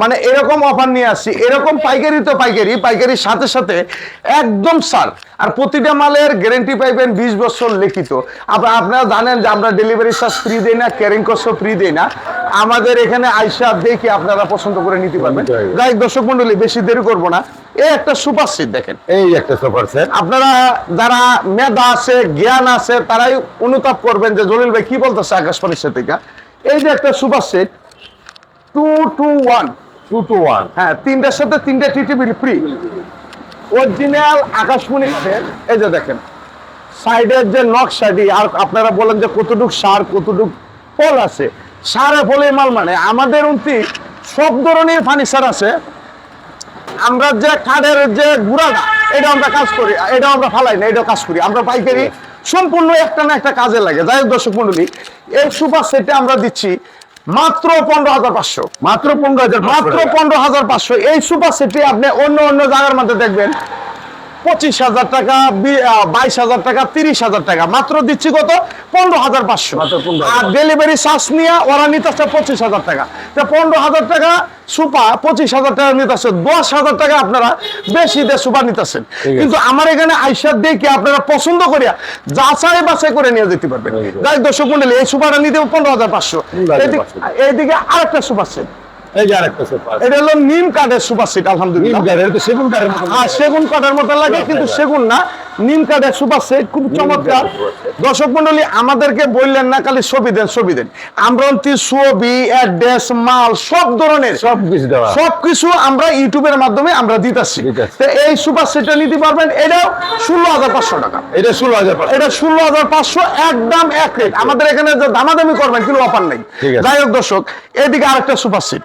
মানে এরকম অফার নিয়ে আসছি এরকম পাইকারি তো পাইকারি পাইকারির সাথে সাথে একদম সার। আর প্রতিটা মালের গ্যারেন্টি পাইবেন বিশ বছর লিখিত। আপনারা আপনারা জানেন যে আমরা ডেলিভারি চার্জ ফ্রি দেই না ক্যারিং কস্টও ফ্রি দেই না। আমাদের এখানে আইসা দেখে আপনারা পছন্দ করে নিতে পারবেন। যাই দর্শক মন্ডলী বেশি দেরি করব না। এই একটা সুপার সিট দেখেন। এই একটা সুপার সেট আপনারা যারা মেধা আছে জ্ঞান আছে তারাই অনুতাপ করবেন যে জলিল ভাই কি বলতেছে আকাশবাণীর সাথে? এই যে একটা super set two two one two two one হ্যাঁ তিনটার সাথে তিনটা টিটিভি ফ্রি অরিজিনাল আকাশমণি এই যে দেখেন সাইডের যে নকশাটি আর আপনারা বলেন যে কতটুক সার কতটুক ফল আছে। সারে ফলে মাল মানে আমাদের উন্তি সব ধরনের ফার্নিচার আছে। আমরা যে কাঠের যে গুড়াটা এটা আমরা কাজ করি এটা আমরা ফালাই না এটা কাজ করি। আমরা পাইকারি সম্পূর্ণ একটা না একটা কাজে লাগে। যাই হোক দর্শক মন্ডলী এই সুপার সেটে আমরা দিচ্ছি মাত্র পনেরো হাজার পাঁচশো। মাত্র পনেরো হাজার মাত্র পনেরো হাজার পাঁচশো। এই সুপার সিটি আপনি অন্য অন্য জায়গার মধ্যে দেখবেন। পঁচিশ হাজার টাকা বাইশ হাজার টাকা তিরিশ হাজার টাকা। মাত্র দিচ্ছি কত? পনেরো হাজার পাঁচশো। আর ডেলিভারি চার্জ নিয়ে ওরা নিতেছে পঁচিশ হাজার টাকা। তো পনেরো হাজার টাকা সুপা পঁচিশ হাজার টাকা নিতেছে দশ হাজার টাকা আপনারা বেশি দিয়ে সুপা নিতেছেন কিন্তু আমার এখানে আইসা দেখে আপনারা পছন্দ করিয়া যাচাই বাছাই করে নিয়ে যেতে পারবেন। যাই দর্শক মন্ডলী এই সুপাটা নিতে পনেরো হাজার পাঁচশো। 15,500 এইদিকে আরেকটা সুপার সেট এই যে আরেকটা সোফা এটা হলো নিম কাঠের সুপার সেট নিম আলহামদুলিল্লাহ। তো সেগুন মতো সেগুন কাঠের মতো লাগে কিন্তু সেগুন না নিম কাঠের সুপার সেট খুব চমৎকার। দর্শক মন্ডলী আমাদেরকে বললেন না খালি ছবি দেন ছবি দেন। আমরা ছবি অ্যাড্রেস মাল সব ধরনের। সব কিছু দেওয়া আমরা ইউটিউবের মাধ্যমে আমরা দিতেছি। দিতাছি। তো এই সুপার সেটটা নিতে পারবেন এটাও ষোলো হাজার পাঁচশো টাকা। এটা ষোলো হাজার এটা ষোলো হাজার পাঁচশো একদম এক রেট আমাদের এখানে দামাদামি করবেন কিন্তু অফার নেই। যাই হোক দর্শক এদিকে আরেকটা সুপার সেট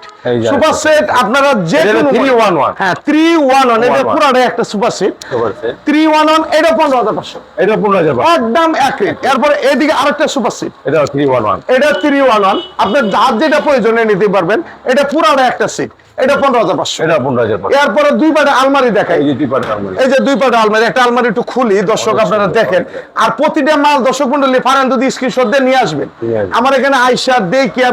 সুপার। সেট আপনারা যে কোনো 311 হ্যাঁ থ্রি ওয়ান ওয়ান এটা 311 পুরাটাই একটা super set. Three one one এটা পনেরো হাজার পাঁচশো। এটা পনেরো হাজার একদম এক রেট এরপরে এদিকে আরেকটা সুপার সেট। এটা থ্রি ওয়ান ওয়ান এটা থ্রি ওয়ান ওয়ান আপনার যার যেটা প্রয়োজনে নিতে পারবেন এটা পুরাটা একটা সিট। এটা পনেরো হাজার পাঁচশো এটা পনেরো হাজার এরপরে দুই পাটে আলমারি দেখাই এই যে দুই আলমারি এই যে দুই পাটে আলমারি একটা আলমারি একটু খুলি দর্শক আপনারা দেখেন আর প্রতিটা মাল দর্শক মন্ডলী যদি স্ক্রিনশট দিয়ে নিয়ে আসবেন আমার এখানে আইসা দেখিয়া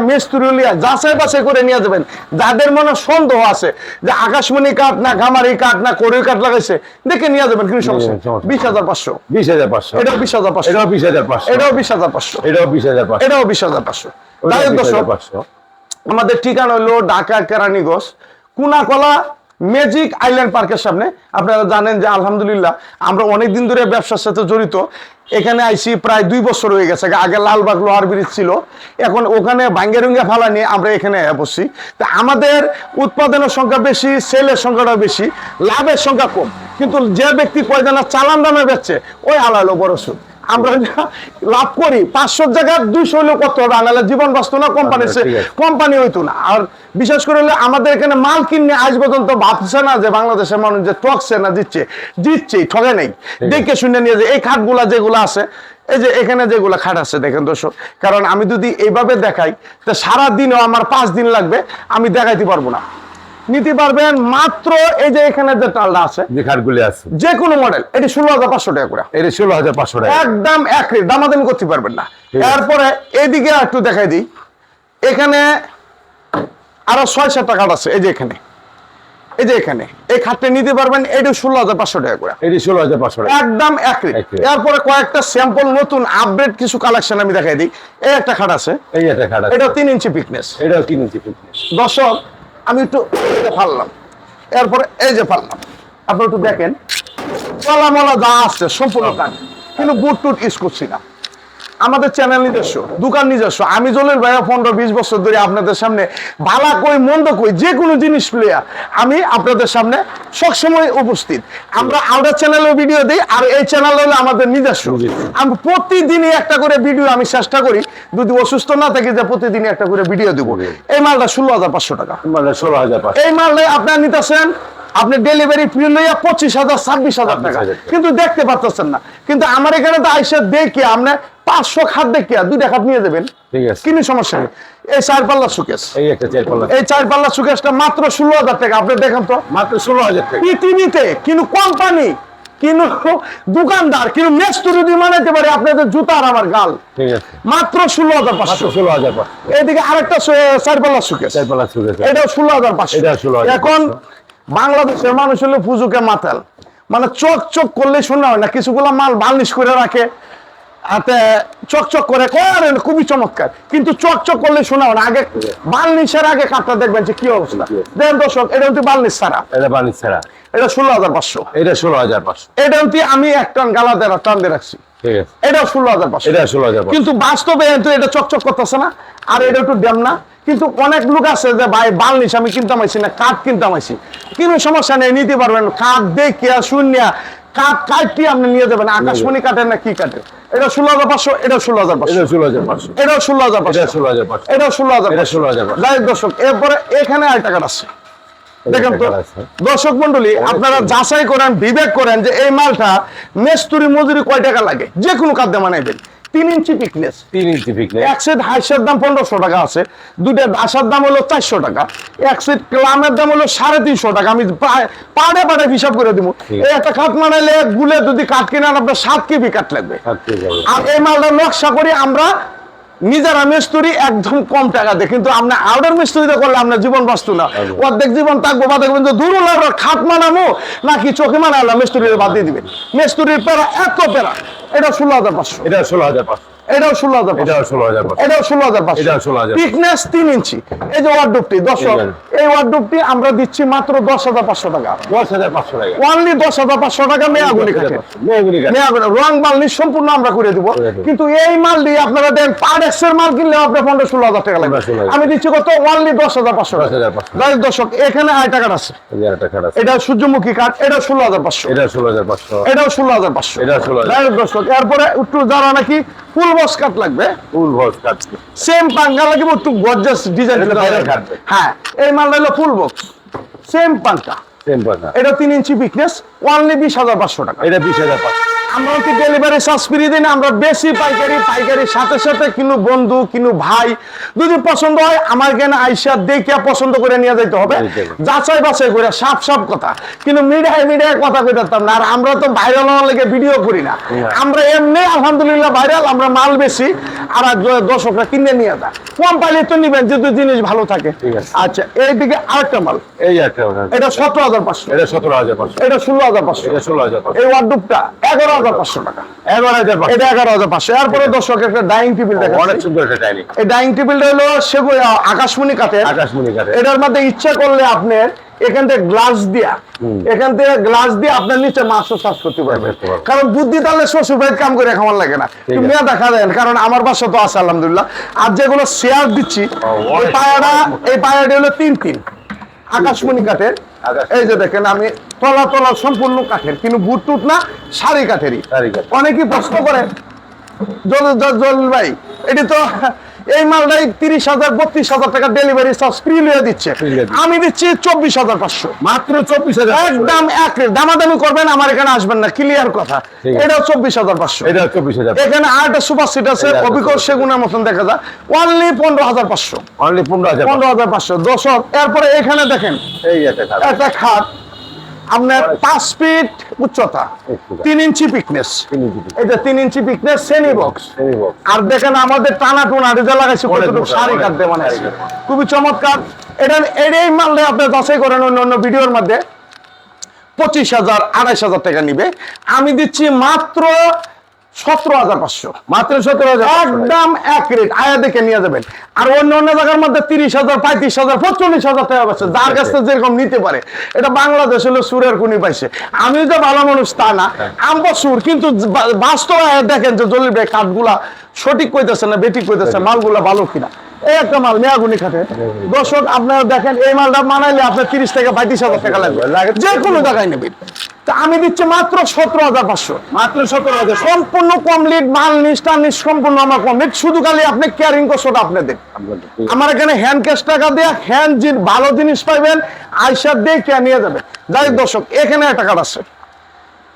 যাচাই বাছাই করে নিয়ে যাবেন যাদের মনে সন্দেহ আছে যে আকাশমণি কাঠ না ঘামারি কাঠ না কড়ি কাঠ লাগাইছে দেখে নিয়ে যাবেন কিন্তু সমস্যা। বিশ হাজার পাঁচশো বিশ হাজার পাঁচশো এটাও বিশ হাজার পাঁচশো এটাও বিশ হাজার পাঁচশো এটাও বিশ হাজার পাঁচশো এটাও বিশ হাজার পাঁচশো এটাও বিশ হাজার পাঁচশো দর্শক পাঁচশো আমাদের ঠিকানা হলো ঢাকা কেরানীগঞ্জ কুনাকলা ম্যাজিক আইল্যান্ড পার্কের সামনে। আপনারা জানেন যে আলহামদুলিল্লাহ আমরা অনেক দিন ধরে ব্যবসার সাথে জড়িত। এখানে আইসি প্রায় দুই বছর হয়ে গেছে, আগে লালবাগ লোহার ব্রিজ ছিল। এখন ওখানে ভাঙ্গে রুঙ্গে ফালা নিয়ে আমরা এখানে বসছি তা আমাদের উৎপাদনের সংখ্যা বেশি, সেলের সংখ্যাটা বেশি, লাভের সংখ্যা কম। কিন্তু যে ব্যক্তি কয়জনা চালান দামে বেচছে ওই আলালো বড় সুদ। আমরা লাভ করি। পাঁচশো জায়গায় দুইশো হলেও করতে হবে? আনালে জীবন বাঁচতো না কোম্পানি আচ্ছা, ঠিক আছে। কোম্পানি হইতো না। আর বিশেষ করে হলে আমাদের এখানে মাল কিনে আজ পর্যন্ত ভাবছে না যে বাংলাদেশের মানুষ যে ঠকছে না দিচ্ছে। দিচ্ছে ঠগে নেই। দেখে শুনে নিয়ে যে এই খাটগুলা যেগুলো আছে এই যে এখানে যেগুলো খাট আছে দেখেন দর্শক কারণ আমি যদি এইভাবে দেখাই তো সারা দিনও আমার পাঁচ দিন লাগবে আমি দেখাইতে পারব না। নিতে পারবেন মাত্র এই যে এখানে যে টালটা আছে যে খাটগুলি আছে। যে কোনো মডেল এটি ষোলো হাজার পাঁচশো টাকা করে। এটা ষোলো হাজার পাঁচশো টাকা। একদম এক রেট দামাদামি করতে পারবেন না। এরপরে এইদিকে একটু দেখাই দিই। এখানে আরও ছয় সাতটা কাঠ আছে এই যে এখানে। এই যে এখানে। এই খাটটা নিতে পারবেন এটি ষোলো হাজার পাঁচশো টাকা করে। এটি ষোলো হাজার পাঁচশো টাকা। একদম এক। এরপরে কয়েকটা স্যাম্পল নতুন আপডেট কিছু কালেকশন আমি দেখাই দিই। এই একটা খাট আছে। এই একটা খাট এটা তিন ইঞ্চি পিকনেস এটাও তিন ইঞ্চি fitness। দর্শক আমি একটু ফাললাম। এরপরে এই যে ফাললাম। আপনি একটু দেখেন। চলা মলা যা আসছে সম্পূর্ণ কাজ কিন্তু বুট টুট ইউজ করছি না। আমাদের চ্যানেল নিজস্ব দোকান নিজস্ব। আমি জলের ভাইয়া পনেরো বিশ বছর ধরে আপনাদের সামনে ভালা কই মন্দ কই যে কোনো জিনিস প্লেয়ার আমি আপনাদের সামনে সবসময় উপস্থিত। আমরা আলাদা চ্যানেলে ভিডিও দিই আর এই চ্যানেল হলো আমাদের নিজস্ব। আমি প্রতিদিনই একটা করে ভিডিও আমি চেষ্টা করি যদি অসুস্থ না থাকি যে প্রতিদিনই একটা করে ভিডিও দেবো। এই মালটা ষোলো হাজার পাঁচশো টাকা। ষোলো হাজার এই মাল আপনার নিতেছেন আপনি ডেলিভারি ফ্রি লইয়া পঁচিশ হাজার ছাব্বিশ হাজার টাকা। 26,000 কিন্তু দেখতে পাচ্ছেন না। কিন্তু আমার এখানে তো আইসা দেখে আপনি পাঁচশো খাট দেখিয়া দুইটা খাট নিয়ে যাবেন। ঠিক আছে। কিনি সমস্যা নেই। এই চার পাল্লা সুকেশ এই একটা চার পাল্লা এই চার পাল্লা সুকেশটা মাত্র ষোলো হাজার টাকা। আপনি দেখেন তো। মাত্র ষোলো হাজার টাকা। পৃথিবীতে কিন্তু কোম্পানি কিন্তু দোকানদার কিন্তু দিয়ে মানাইতে পারে আপনাদের জুতার আমার গাল। মাত্র ষোলো হাজার পাঁচশো। ষোলো হাজার এদিকে আরেকটা সু- চার পাল্লা সুকেশ চার পাল্লা শুরু এটাও ষোলো হাজার পাঁচশো। এটা 16,500 এখন বাংলাদেশের মানুষ হলো পুজোকে মাতাল। মানে চোখ চোখ করলে শোনা হয় না। কিছুগুলো মাল বার্নিশ করে রাখে। হাতে চকচক করে করেন খুবই চমৎকার। কিন্তু চকচক করলে শোনা হয় না আগে বার্নিশের আগে কাপটা দেখবেন যে কি অবস্থা। দেখেন দর্শক এটা হচ্ছে বার্নিশ ছাড়া। এটা ছাড়া। এটা ষোলো হাজার পাঁচশো। এটা ষোলো হাজার পাঁচশো। এটা হচ্ছে আমি এক টান গালা দেড় টান দিয়ে রাখছি। এটাও ষোলো হাজার পাঁচশো। এটা ষোলো হাজার কিন্তু বাস্তবে কিন্তু এটা চকচক করতেছে না আর এটা একটু ড্যাম না। কিন্তু অনেক লোক আছে যে ভাই বালনিস আমি কিনতাম আইছি না কাঠ কিনতাম আইছি। কোনো সমস্যা নেই নিতে পারবেন। কাঠ দেখিয়া শূন্যা কাঠ কাঠটি আপনি নিয়ে যাবেন আকাশমণি কাঠের না কি কাঠের? এটা ষোলো হাজার পাঁচশো এটা ষোলো হাজার পাঁচশো। এটা ষোলো হাজার পাঁচশো। ষোলো হাজার এটা ষোলো হাজার পাঁচশো। এটা ষোলো হাজার এটা পাঁচশো। 16,500 যাই দর্শক এরপরে এখানে আর টাকা আছে। দেখেন তো দর্শক মন্ডলী আপনারা যাচাই করেন বিবেক করেন যে এই মালটা মেস্তুরি মজুরি কয় টাকা লাগে? যে কোনো খাদ্যে মানাইবেন তিন ইঞ্চি পিকনেস তিন ইঞ্চি ফিকনে এক সেট হাইসের দাম পনেরোশো টাকা আছে দুইটা আসার দাম হলো চারশো টাকা এক সেট ক্লামের দাম হলো সাড়ে তিনশো টাকা আমি প্রায় পাড়ে পাড়ে হিসাব করে দিব। এই একটা কাঠ মানাইলে গুলে যদি কাঠ কিনেন আপনার সাত কেবি কাঠ লাগবে। আর এই মালটা নকশা করি আমরা নিজেরা মিস্ত্রি একদম কম টাকা দিয়ে। কিন্তু আমরা আউটার মিস্ত্রিতে করলে আমরা জীবন বাঁচতো না। অর্ধেক জীবন থাকব বা দেখবেন যে দূর খাট মানামো নাকি চোখে মানালাম মিস্ত্রির বাদ দিয়ে দিবে মিস্ত্রির পেরা এত পেরা এটা ষোলো হাজার পাঁচশো। এটা ষোলো হাজার পাঁচশো। এটাও ষোলো হাজার এটাও ষোলো হাজার এটাও ষোলো হাজার পাঁচশো এটাও 16,500 পিকনেস তিন ইঞ্চি এই যে ওয়ার্ডরোবটি দর্শক এই ওয়ার্ডরোবটি আমরা দিচ্ছি মাত্র দশ হাজার পাঁচশো টাকা দশ হাজার পাঁচশো টাকা ওনলি দশ হাজার পাঁচশো টাকা মেয়াগুলি কাঠে মেয়েগুলি কাটে রং মাল সম্পূর্ণ আমরা করে দিব কিন্তু এই মাল দিয়ে আপনারা দেন পার এক্সের মাল কিনলে আপনার পনেরো ষোলো হাজার টাকা লাগবে আমি দিচ্ছি কত ওনলি দশ হাজার পাঁচশো টাকা 10,500 যাই দর্শক এখানে আয় টাকার আছে এটা সূর্যমুখী কাঠ এটা ষোলো হাজার পাঁচশো এটা ষোলো হাজার পাঁচশো এটাও ষোলো হাজার পাঁচশো এটা 16,000 যাই হোক দর্শক এরপরে একটু যারা নাকি ফুল বস কাট লাগবে। ফুল বস কাট সেম পাঙ্গা লাগবে একটু গর্জাস ডিজাইন। হ্যাঁ এই মালটা হলো ফুল বক্স সেম পাঙ্কা পাখা এটা তিন ইঞ্চি পিকনেস ওনলি বিশ হাজার পাঁচশো টাকা। এটা বিশ হাজার পাঁচশো। আমরা কি ডেলিভারি চার্জ ফ্রি দিই না আমরা বেশি পাইকারি পাইকারির সাথে সাথে কিনু বন্ধু কিনু ভাই। যদি পছন্দ হয় আমার এখানে আইসা পছন্দ করে নিয়ে যাইতে হবে। যাচাই বাছাই করে সাপ সাপ কথা। কিন্তু মিডিয়ায় মিডিয়ায় কথা কইতাম না আর আমরা তো ভাইরাল হওয়ার লেগে ভিডিও করি না। আমরা এমনি আলহামদুলিল্লাহ ভাইরাল আমরা মাল বেশি আর দর্শকরা কিনে নিয়ে যায়। কম পাইলে তো নিবেন যদি জিনিস ভালো থাকে। আচ্ছা এইদিকে আরেকটা মাল। এই একটা এটা সতেরো হাজার পাঁচশো। এটা সতেরো হাজার পাঁচশো। এটা ষোলো হাজার পাঁচশো। এটা ষোলো হাজার এই ওয়ার্ডরোবটা এগারো হাজার পাঁচশো টাকা। এগারো হাজার এটা এগারো হাজার পাঁচশো। এরপরে দর্শক একটা ডাইনিং টেবিল দেখা অনেক সুন্দর একটা ডাইনিং এই ডাইনিং টেবিলটা হলো সেগুলো আকাশমণি কাঠের। আকাশমণি কাঠে এটার মধ্যে ইচ্ছা করলে আপনার এখান থেকে গ্লাস দিয়া এখান থেকে গ্লাস দিয়ে আপনার নিচে মাছও চাষ করতে পারবেন। কারণ বুদ্ধি তাহলে শ্বশুর বাড়ির কাম করে খাওয়ার লাগে না। তুমি দেখা দেন কারণ আমার বাসা তো আছে আলহামদুলিল্লাহ। আর যেগুলো শেয়ার দিচ্ছি এই পায়াটা এই পায়াটা হলো তিন তিন আকাশমণি কাঠের। এই যে দেখেন আমি তলা তলা সম্পূর্ণ কাঠের কিন্তু বুট টুট না শাড়ি কাঠেরই। অনেকেই প্রশ্ন করে জল জল- ভাই এটি তো এই মালটাই তিরিশ হাজার বত্রিশ হাজার টাকা ডেলিভারি চার্জ ফ্রি লিয়ে দিচ্ছে। আমি দিচ্ছি চব্বিশ হাজার পাঁচশো। মাত্র চব্বিশ হাজার একদম এক দামাদামি করবেন আমার এখানে আসবেন না ক্লিয়ার কথা। এটাও চব্বিশ হাজার পাঁচশো। এটা চব্বিশ হাজার এখানে আরেকটা সুপার সিট আছে এটা অবিকল সেগুনের মতন দেখা যায়। অনলি পনেরো হাজার পাঁচশো। অনলি পনেরো হাজার পনেরো হাজার পাঁচশো। দশক এরপরে এখানে দেখেন এই একটা একটা খাট। আপনার পাঁচ ফিট উচ্চতা। তিন ইঞ্চি পিকনেস। এটা তিন ইঞ্চি পিকনেস সেমি বক্স আর দেখেন আমাদের টানা টুনা রেজা লাগাইছে কতটুকু শাড়ি কাটতে মানে খুবই চমৎকার। এটা এটাই মানলে আপনি যাচাই করেন অন্য অন্য ভিডিওর মধ্যে। পঁচিশ হাজার আড়াইশ হাজার টাকা নিবে। আমি দিচ্ছি মাত্র সতেরো হাজার পাঁচশো। মাত্র সতেরো হাজার একদম এক রেট আয়া দেখে নিয়ে যাবেন। আর অন্য অন্য জায়গার মধ্যে তিরিশ হাজার পঁয়ত্রিশ হাজার পঁচল্লিশ হাজার টাকা পাচ্ছে। যার কাছ থেকে যেরকম নিতে পারে। এটা বাংলাদেশ হলো সুরের কুনি পাইছে। আমি যে ভালো মানুষ তা না। আমরা সুর কিন্তু বাস্তবে আয়া দেখেন যে জলিল ভাই কাঠগুলা সঠিক কইতেছে না বেঠিক কইতেছে মালগুলা ভালো কিনা। এই একটা মাল মেয়াগুনি খাটে। দর্শক আপনারা দেখেন এই মালটা মানাইলে আপনার তিরিশ থেকে পঁয়ত্রিশ হাজার টাকা লাগবে। যে কোনো জায়গায় নেবেন। তা আমি দিচ্ছি মাত্র সতেরো হাজার পাঁচশো। মাত্র সতেরো হাজার। সম্পূর্ণ কমপ্লিট মাল নিষ্ঠা নিঃ সম্পূর্ণ আমার কমপ্লিট শুধু খালি আপনি ক্যারিং কষ্টটা আপনি দেন আমার এখানে হ্যান্ড ক্যাশ টাকা দিয়ে হ্যান্ড ভালো জিনিস পাইবেন আইসার দিয়ে কে নিয়ে যাবে যাই দর্শক এখানে একটা কার্ড আছে।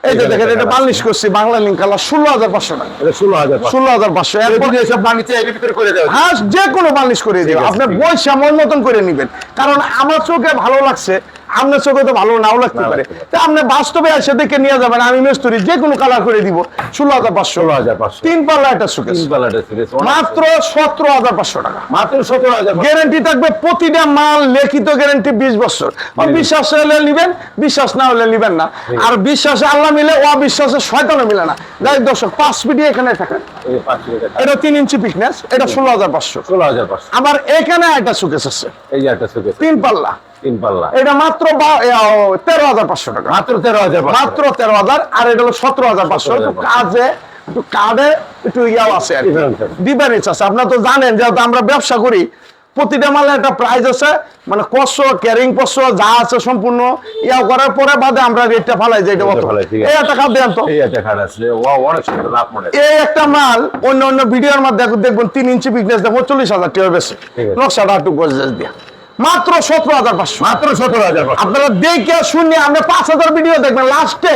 এই যে দেখেন এটা বার্নিশ করছি বাংলা লিঙ্ক কালার ষোলো হাজার পাঁচশো টাকা। ষোলো হাজার। ষোলো হাজার পাঁচশো। করে দেওয়া হ্যাঁ যে কোনো বার্নিশ করে আছে, আপনার বই সামন মতন করে নেবেন। কারণ আমার চোখে ভালো লাগছে আপনার চোখে তো ভালো নাও লাগতে পারে। তা আপনি বাস্তবে এসে দেখে নিয়ে যাবেন আমি মেস্তরি যে কোনো কালার করে দিব। ষোলো হাজার পাঁচশো। ষোলো হাজার পাঁচশো। তিন পাল্লা একটা সুকেশ তিন মাত্র সতেরো হাজার পাঁচশো টাকা। মাত্র সতেরো হাজার। গ্যারান্টি থাকবে প্রতিটা মাল লিখিত গ্যারান্টি বিশ বছর। বিশ্বাস হলে নিবেন বিশ্বাস না হলে নিবেন না। আর বিশ্বাসে আল্লাহ মিলে অবিশ্বাসে শয়তানও মিলে না। যাই দর্শক পাঁচ পিটি এখানে থাকে এই যে পাঁচশো টাকা। এটা তিন ইঞ্চি পিকনেস এটা ষোলো হাজার পাঁচশো। ষোলো হাজার পাঁচশো। আবার এখানে একটা সুকেস আছে। এই একটা সুকেস তিন পাল্লা। তিন পাল্লা এটা মাত্র বা- এ, ও, তেরো হাজার পাঁচশো টাকা। মাত্র তেরো হাজার মাত্র তেরো হাজার আর এটা হলো সতেরো হাজার পাঁচশো। কাজে একটু কার্ডে একটু ইয়াও আছে আর ডিফারেন্স আছে। আপনারা তো জানেন যেহেতু আমরা ব্যবসা করি প্রতিটা মালের একটা প্রাইস আছে। মানে কষ্ট ক্যারিং কষ্ট যা আছে সম্পূর্ণ ইয়া করার পরে বাদে আমরা রেটটা ফালাই যাই। এই একটা দেন তো। এই একটা মাল অন্য অন্য ভিডিওর মধ্যে দেখো- দেখবেন তিন ইঞ্চি বিজনেস দেখো চল্লিশ হাজার টাকা বেশি। নকশাটা একটু গজেস দিয়া। মাত্র সতেরো হাজার পাঁচশো। মাত্র সতেরো হাজার আপনারা দেখে শুনে আপনি পাঁচ হাজার ভিডিও দেখবেন। লাস্টে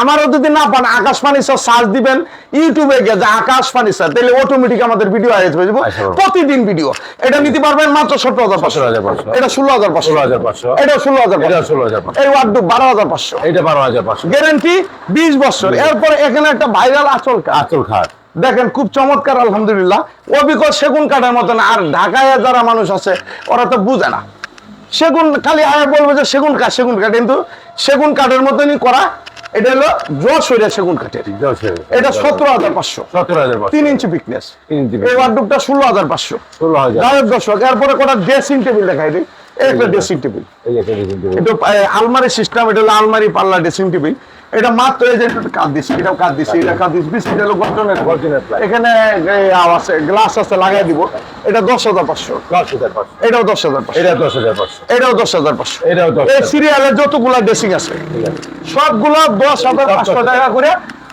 আমারও যদি না পান আকাশ পানি স্যার সার্চ দিবেন। ইউটিউবে গিয়ে যে আকাশ পানি স্যার তাহলে অটোমেটিক আমাদের ভিডিও আইজ হয়ে যাব। আচ্ছা। প্রতিদিন ভিডিও এটা নিতে পারবেন মাত্র সতেরো হাজার পাঁচশো। 17,500 এটা ষোলো হাজার পাঁচশো। 16,500 এটা ষোলো হাজার এটা 16,500 এই ওয়ার্ড বারো হাজার পাঁচশো। এটা বারো হাজার পাঁচশো। গ্যারেন্টি বিশ বছর। এরপর এখানে একটা ভাইরাল আচল আচল খাট দেখেন খুব চমৎকার আলহামদুলিল্লাহ। অবিকল সেগুন কাঠের মতন আর ঢাকায় যারা মানুষ আছে ওরা তো বুঝে না। সেগুন খালি আয় বলবে যে সেগুন কাঠ সেগুন কাঠ কিন্তু সেগুন কাঠের মতনই করা এটা হলো যশোরের সেগুন কাঠের এটা সতেরো হাজার পাঁচশো। সতেরো হাজার পাঁচশো। তিন ইঞ্চি ইঞ্চি এই ওয়ার্ডুপটা ষোলো হাজার পাঁচশো। ষোলো হাজার। দর্শক এরপরে কটা ড্রেসিং টেবিল দেখাই দিই। একটা ড্রেসিং টেবিল। এটা আলমারি সিস্টেম এটা হলো আলমারি পাল্লা ড্রেসিং টেবিল এটা মাত্র এই যে দিচ্ছি এটাও দিচ্ছি এটা হলো গর্জনের এখানে আছে গ্লাস আছে লাগাই দিব। এটা দশ হাজার পাঁচশো। এটাও দশ হাজার পাঁচশো। এটা দশ হাজার পাঁচশো। এটাও দশ হাজার পাঁচশো। এটাও এই হাজার। সিরিয়ালে যতগুলা ড্রেসিং আছে। সবগুলো দশ হাজার পাঁচশো টাকা করে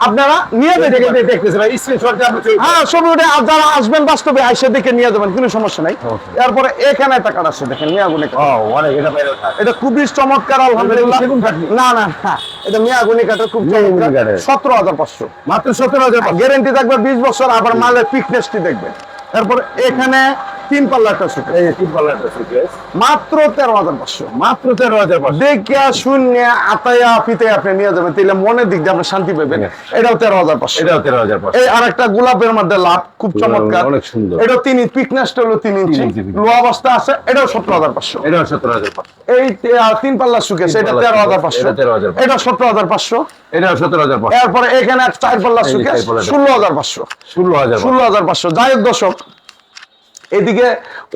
আপনারা নিয়ে দেখে যাবেন দেখে দেখতেছিলাম স্ক্রিনশট দিয়ে আপনি চলে হ্যাঁ যারা আসবেন বাস্তবে আইসে দেখে নিয়ে যাবেন কোনো সমস্যা নাই। এখানে একটা কাঠ আছে দেখেন মিয়াগুনি অনেক এটা খুবই চমৎকার আলহামদুলিল্লাহ? না না না এটা মিয়াগুনি কাঠের খুব সতেরো হাজার পাঁচশো। মাত্র সতেরো হাজার গ্যারেন্টি থাকবে বিশ বছর আবার মালের পিকনেসটি দেখবে তারপর এখানে তিন পাল্লা একটা সুটে এই তিন পাল্লাটা সুকেস মাত্র তেরো হাজার পাঁচশো মাত্র তেরো হাজার পাঁচশো দেখে শূন্য আতায়া ফিতে আপনি নিয়ে যাবেন তাহলে মনের দিক দিয়ে আপনি শান্তি পাবেন এটাও তেরো হাজার পাঁচশো এটাও তেরো হাজার পাঁচশো এই আর একটা গোলাপের মধ্যে লাভ খুব চমৎকার অনেক সুন্দর। এটা তিন পিকনেসটা হলো তিন ইঞ্চি ইঞ্চি thickness। অবস্থা আছে এটাও সতেরো হাজার পাঁচশো এটাও সতেরো হাজার পাঁচশো এই তিন পাল্লা সুকেস এটা তেরো হাজার পাঁচশো এটা 13,500 এটা সতেরো হাজার পাঁচশো এটাও সতেরো হাজার এরপরে এখানে চার পাল্লা পাল্লাটা। ষোলো হাজার পাঁচশো ষোলো হাজার ষোলো হাজার পাঁচশো যাই হোক দর্শক এদিকে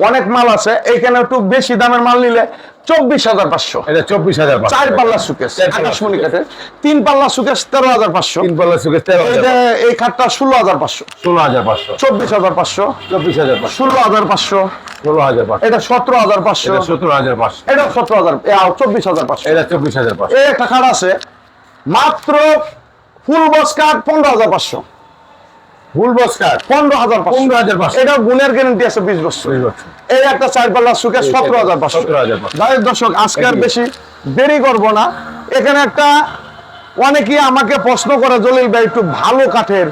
অনেক মাল আছে এইখানে একটু বেশি দামের মাল নিলে চব্বিশ হাজার পাঁচশো এটা চব্বিশ হাজার চার পাল্লা পাল্লা আকাশমণি কাঠের তিন পাল্লা সুকেশ তেরো হাজার পাঁচশো তিন পাল্লা সুকেস তেরো এই খাটটা ষোলো হাজার পাঁচশো ষোলো হাজার পাঁচশো চব্বিশ হাজার পাঁচশো চব্বিশ হাজার ষোলো হাজার পাঁচশো ষোলো হাজার পাঁচশো এটা সতেরো হাজার পাঁচশো এটা সতেরো হাজার পাঁচশো এটা সতেরো হাজার চব্বিশ হাজার পাঁচশো এটা চব্বিশ হাজার পাঁচশো এই একটা খাট আছে মাত্র ফুল বস কাঠ পনেরো হাজার পাঁচশো ফুল বস পনেরো হাজার পনেরো হাজার পাঁচশো। এটা গুণের গ্যারেন্টি আছে বিশ বছর। এই একটা চার পাল্লা সুখে সতেরো হাজার পাঁচশো। 17,500 যাই দর্শক আজকে বেশি দেরি করব না। এখানে একটা অনেকেই আমাকে প্রশ্ন করে জলিল ভাই একটু ভালো কাঠের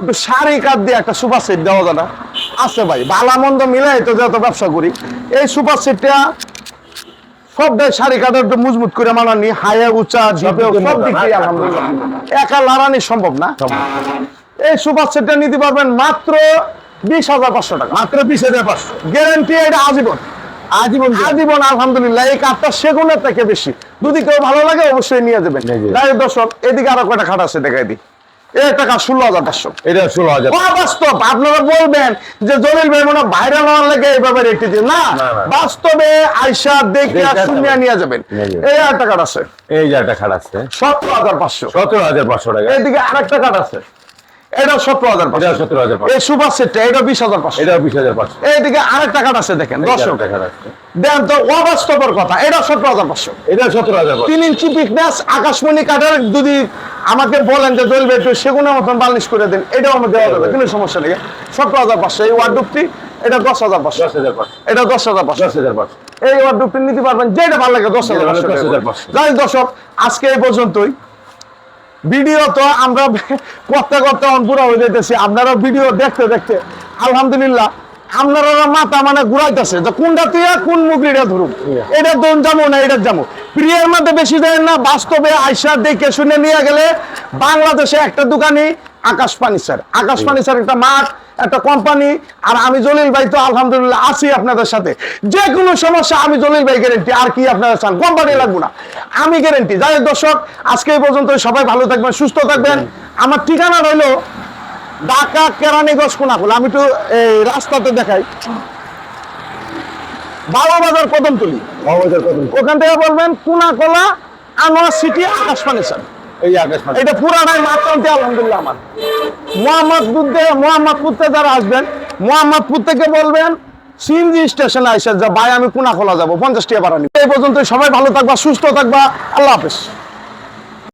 একটু সারি কাঠ দিয়ে একটা সুপার সেট দেওয়া যায় না? আছে ভাই ভালা মন্দ মিলাই তো যত ব্যবসা করি। এই সুপার সেটটা সবটাই একটু মজবুত করে মানানি হায়া উঁচা ঝিপে সব দিক দিয়ে আলহামদুলিল্লাহ। একা লাড়ানি সম্ভব না। এই সুপার সেটটা নিতে পারবেন মাত্র বিশ হাজার পাঁচশো টাকা। মাত্র বিশ হাজার পাঁচশো। গ্যারান্টি এটা আজীবন। আজীবন আজীবন আলহামদুলিল্লাহ এই কাঠটা সেগুনের থেকে বেশি। যদি কেউ ভালো লাগে অবশ্যই নিয়ে যাবেন। দর্শক এদিকে আরও কয়টা খাট আছে দেখাই দিই। এই একটা ষোলো হাজার পাঁচশো। এটা ষোলো হাজার। বাস্তব। আপনারা বলবেন যে জলিল ভাই মনে ভাইরাল হওয়ার লেগে এই ব্যাপারে একটি না। বাস্তবে আইসা দেখে শুনিয়া নিয়ে যাবেন। এই একটা কাঠ আছে। এই যে একটা আছে। সতেরো হাজার পাঁচশো। সতেরো হাজার পাঁচশো টাকা। এইদিকে আরেকটা কাঠ আছে। এটা সতেরো হাজার এটা সতেরো হাজার এই সুপার সেটটা এটা বিশ হাজার পাঁচশো এটা বিশ হাজার পাঁচশো এইদিকে আরেকটা কাঠ আছে দেখেন খাট আছে দেন তো অবাস্তবের কথা এটা সতেরো হাজার পাঁচশো এটা সতেরো হাজার তিন ইঞ্চি পিকনেস আকাশমণি কাঠের যদি আমাকে বলেন যে জলবে একটু সেগুনের মতন বার্নিশ করে দিন এটাও আমার দেওয়া যাবে কোনো সমস্যা নেই সতেরো হাজার পাঁচশো এই ওয়ার্ডুপটি এটা দশ হাজার পাঁচশো এটা দশ হাজার পাঁচশো দশ হাজার পাঁচশো এই ওয়ার্ডুপটি নিতে পারবেন যেটা ভালো লাগে দশ হাজার পাঁচশো লাগে, টাকা করে। 10,500 যাই দর্শক আজকে এই পর্যন্তই ভিডিও তো আমরা করতে করতে অনপুরা হয়ে যেতেছি আপনারা ভিডিও দেখতে দেখতে আলহামদুলিল্লাহ আপনারা মাথা মানে ঘুরাইতেছে যে কোনটা তুই কোন মুগরিটা ধরুন এটা দোন যাব না এটা যাব প্রিয়ের মধ্যে বেশি দেয় না বাস্তবে আইসা দেখে শুনে নিয়ে গেলে বাংলাদেশে একটা দোকানি আকাশ পানি স্যার আকাশ পানি স্যার একটা মাঠ একটা কোম্পানি আর আমি জলিল ভাই তো আলহামদুলিল্লাহ আছি আপনাদের সাথে। যে কোনো সমস্যা আমি জলিল ভাই গ্যারেন্টি আর কি আপনারা চান? কোম্পানি লাগবো না। আমি গ্যারেন্টি যাই দর্শক আজকে এই পর্যন্ত সবাই ভালো থাকবেন সুস্থ থাকবেন। আমার ঠিকানা রইল ঢাকা কেরানীগঞ্জ কোনাকুল। আমি একটু এই রাস্তাতে দেখাই। বাবা বাজার কদমতলি। ওখান থেকে বলবেন কোনাকলা আনোয়ার সিটি আকাশ ফার্নিচার। এই আকাশ এটা পুরানাই মাত্রান্তে আলহামদুলিল্লাহ আমার। মোহাম্মদপুর থেকে যারা আসবেন, মোহাম্মদপুর থেকে বলবেন, সিএনজি স্টেশনে আইসা যা ভাই, আমি কোনা খোলা যাব, পঞ্চাশ টাকা ভাড়া এই পর্যন্ত সবাই ভালো থাকবা, সুস্থ থাকবা, আল্লাহ হাফেজ।